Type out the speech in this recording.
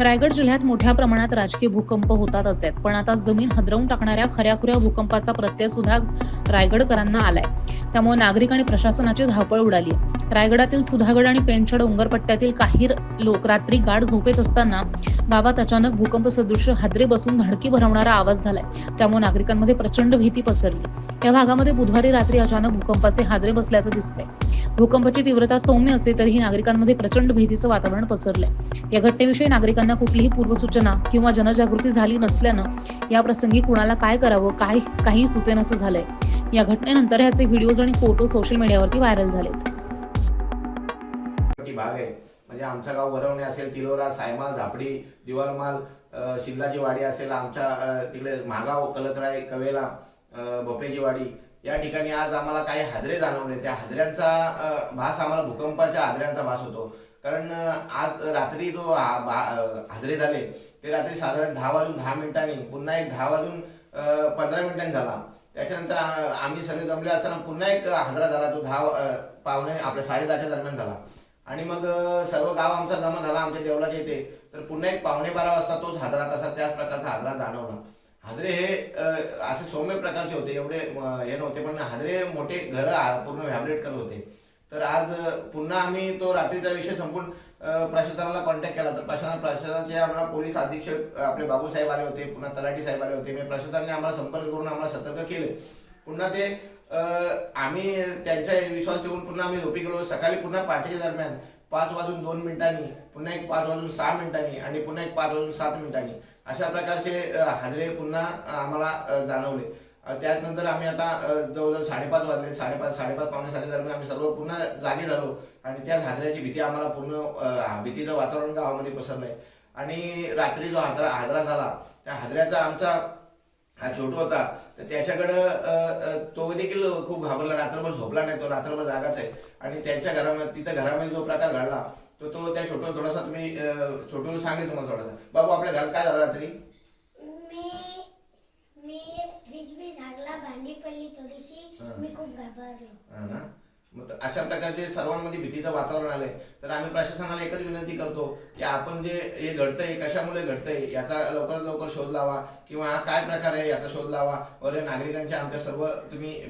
रायगड जिल्ह्यात मोठ्या प्रमाणात राजकीय भूकंप होतातच आहेत. पण आता जमीन हदरवून टाकणाऱ्या खऱ्याखुऱ्या भूकंपाचा प्रत्यय सुद्धा रायगडकरांना आलाय. त्यामुळे नागरिक आणि प्रशासनाची धावपळ उडाली आहे. रायगडातील सुधागड आणि पेंचड डोंगरपट्ट्यातील काही लोक रात्री गाढ झोपेत असताना गावात अचानक भूकंप सदृश हादरे बसून धडकी भरवणारा आवाज झालाय. त्यामुळे नागरिकांमध्ये प्रचंड भीती पसरली. या भागामध्ये बुधवारी रात्री अचानक भूकंपाचे हादरे बसल्याचं दिसतंय. भूकंपाची तीव्रता सौम्य असली तरीही नागरिकांमध्ये प्रचंड भीतीचं वातावरण पसरलंय. या घटनेविषयी नागरिकांना कुठलीही पूर्वसूचना किंवा जनजागृती झाली नसल्यानं या प्रसंगी कुणाला काय करावं काय काही सुचेनसं झालंय. या घटनेनंतर ह्याचे व्हिडिओज आणि फोटो सोशल मीडियावरती व्हायरल झालेत. भाग आहे. म्हणजे आमचा गाव वरवणे असेल तिलोरा सायमाल झापडी दिवालमाल अ, वाडी असेल आमच्या तिकडे महागाव कलकराय कवेला अ, भोपेची वाडी या ठिकाणी आज आम्हाला काही हादरे जाणवले. त्या हादऱ्यांचा भास आम्हाला भूकंपाच्या हादऱ्यांचा भास होतो. कारण आज रात्री जो हा- हादरे झाले ते रात्री साधारण दहा वाजून दहा मिनिटांनी पुन्हा एक दहा वाजून पंधरा मिनिटांनी झाला. त्याच्यानंतर आम्ही सगळे जमले असताना पुन्हा एक हादरा झाला तो दहा पावणे आपल्या साडेदहाच्या दरम्यान झाला. आणि मग सर्व गाव आमचा जमा झाला आमच्या देवळाच्या इथे. तर पुन्हा एक पावणे बारा वाजता तोच हादरा तसा त्याच प्रकारचा हादरा जाणवला. हादरे हे असे सौम्य प्रकारचे होते एवढे हे नव्हते पण हादरे मोठे घर पूर्ण व्हॅबरेट करत होते. तर आज पुन्हा आम्ही तो रात्रीचा विषय संपून प्रशासनाला कॉन्टॅक्ट केला. तर प्रशासन प्रशासनाचे आम्हाला पोलीस अधीक्षक आपले बाबू साहेब आले होते पुन्हा तलाठी साहेब आले होते. मी प्रशासनाने आम्हाला संपर्क करून आम्हाला सतर्क केले. पुन्हा ते आम्ही त्यांचा विश्वास ठेवून पुन्हा आम्ही झोपी गेलो. सकाळी पुन्हा पहाटेच्या दरम्यान पाच वाजून दोन मिनिटांनी पुन्हा एक पाच वाजून सहा मिनिटांनी आणि पुन्हा एक पाच वाजून सात मिनिटांनी अशा प्रकारचे अ, पुन्हा आम्हाला जाणवले. त्यानंतर आम्ही आता जवळजवळ साडेपाच वाजले साडेपाच साडेपाच पावणे साडे दरम्यान आम्ही सर्व पुन्हा जागे झालो. आणि त्याच हादऱ्याची भीती आम्हाला पूर्ण भीतीचं वातावरण गावामध्ये पसरलंय. आणि रात्री जो हादरा हादरा झाला त्या हादऱ्याचा आमचा हा छोटू होता तर त्याच्याकडं तो देखील खूप घाबरला रात्रभर झोपला नाही तो रात्रभर जागाच आहे. आणि त्यांच्या घरामध्ये तिथं घरामध्ये जो प्रकार घडला तो तो त्या छोटूला थोडासा तुम्ही छोटूला सांगेल तुम्हाला थोडासा. बाबू आपल्या घरात काय झालं रात्री मी मी रिजवी झाडला भांडी पडली थोडीशी हा. मी खूप घाबरलो. हा ना? मग अशा प्रकारचे सर्वांमध्ये भीतीचं वातावरण आलंय. तर आम्ही प्रशासनाला एकच विनंती करतो की आपण जे हे घडतंय कशामुळे घडतंय याचा लवकरात लवकर शोध लावा किंवा हा काय प्रकार आहे याचा शोध लावा. वर नागरिकांच्या आमच्या सर्व तुम्ही